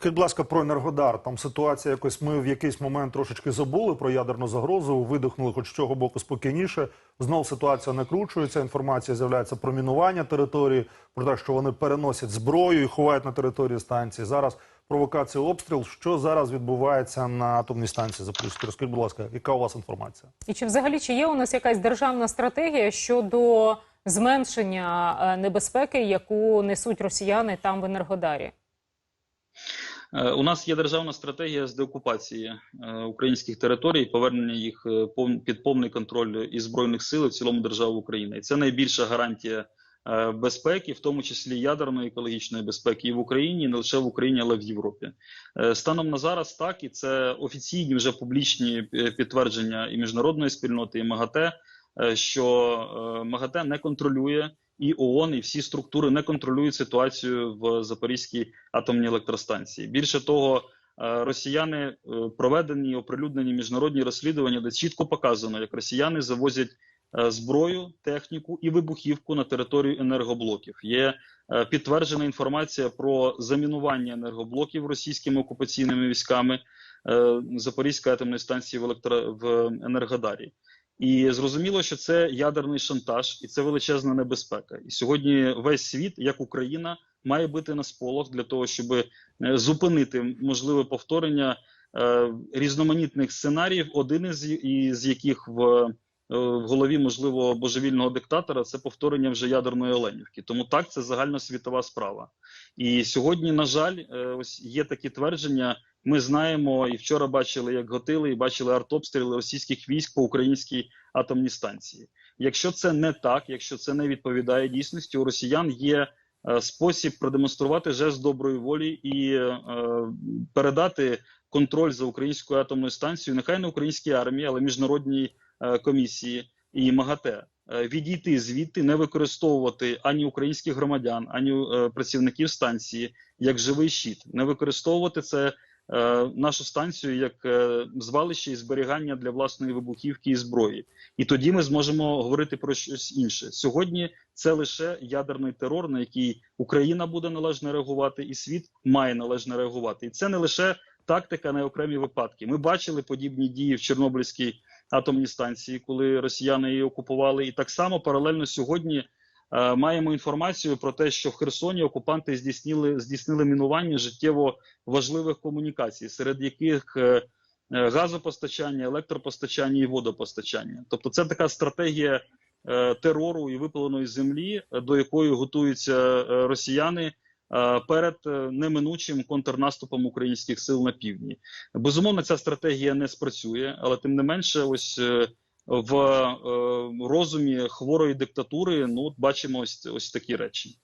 Скажіть, будь ласка, про Енергодар. Там ситуація якось ми в якийсь момент трошечки забули про ядерну загрозу, видихнули хоч з цього боку спокійніше. Знов ситуація накручується. Інформація з'являється про мінування території, про те, що вони переносять зброю і ховають на території станції. Зараз провокація обстріл. Що зараз відбувається на атомній станції Запорізькій? Розкажіть, будь ласка, яка у вас інформація? І чи взагалі чи є у нас якась державна стратегія щодо зменшення е, небезпеки, яку несуть росіяни там в Енергодарі? Е, У нас є державна стратегія з деокупації е, українських територій, повернення їх е, під повний контроль і збройних сил в цілому держави України. І це найбільша гарантія безпеки, в тому числі ядерної екологічної безпеки, і в Україні, і не лише в Україні, але в Європі. Станом на зараз так і це офіційні вже публічні підтвердження і міжнародної спільноти, і МАГАТЕ, що МАГАТЕ не контролює. І ООН, і всі структури не контролюють ситуацію в Запорізькій атомній електростанції. Більше того, е, росіяни е, проведені і оприлюднені міжнародні розслідування, де чітко показано, як росіяни завозять е, зброю, техніку і вибухівку на територію енергоблоків. Є підтверджена інформація про замінування енергоблоків російськими окупаційними військами Запорізької атомної станції в електро в Енергодарі. І зрозуміло, що це ядерний шантаж, і це величезна небезпека. І сьогодні весь світ, як Україна, має бити на сполох для того, щоб е, зупинити можливе повторення е, різноманітних сценаріїв, один із, із яких в, е, в голові можливо божевільного диктатора це повторення вже ядерної Оленівки. Тому так це загальносвітова справа. І сьогодні, на жаль, е, ось є такі твердження. Ми знаємо і вчора бачили, як готили і бачили артобстріли російських військ по українській атомній станції. Якщо це не так, якщо це не відповідає дійсності, у росіян є е, спосіб продемонструвати жест доброї волі і е, передати контроль за українською атомною станцією, нехай не українській армії, але міжнародній е, комісії і МАГАТЕ. Е, Відійти звідти, не використовувати ані українських громадян, ані е, працівників станції як живий щит, не використовувати це нашу станцію як е, звалище і зберігання для власної вибухівки і зброї. І тоді ми зможемо говорити про щось інше. Сьогодні це лише ядерний терор, на який Україна буде належно реагувати, і світ має належно реагувати. І це не лише тактика на окремі випадки. Ми бачили подібні дії в Чорнобильській атомній станції, коли росіяни її окупували, і так само паралельно сьогодні. Е, Маємо інформацію про те, що в Херсоні окупанти здійснили здійснили мінування життєво важливих комунікацій, серед яких е, е, газопостачання, електропостачання і водопостачання. Тобто, це така стратегія терору і випаленої землі, до якої готуються росіяни перед неминучим контрнаступом українських сил на півдні. Безумовно, ця стратегія не спрацює, але тим не менше, ось. В е, розумі хворої диктатури ну бачимо ось, ось такі речі.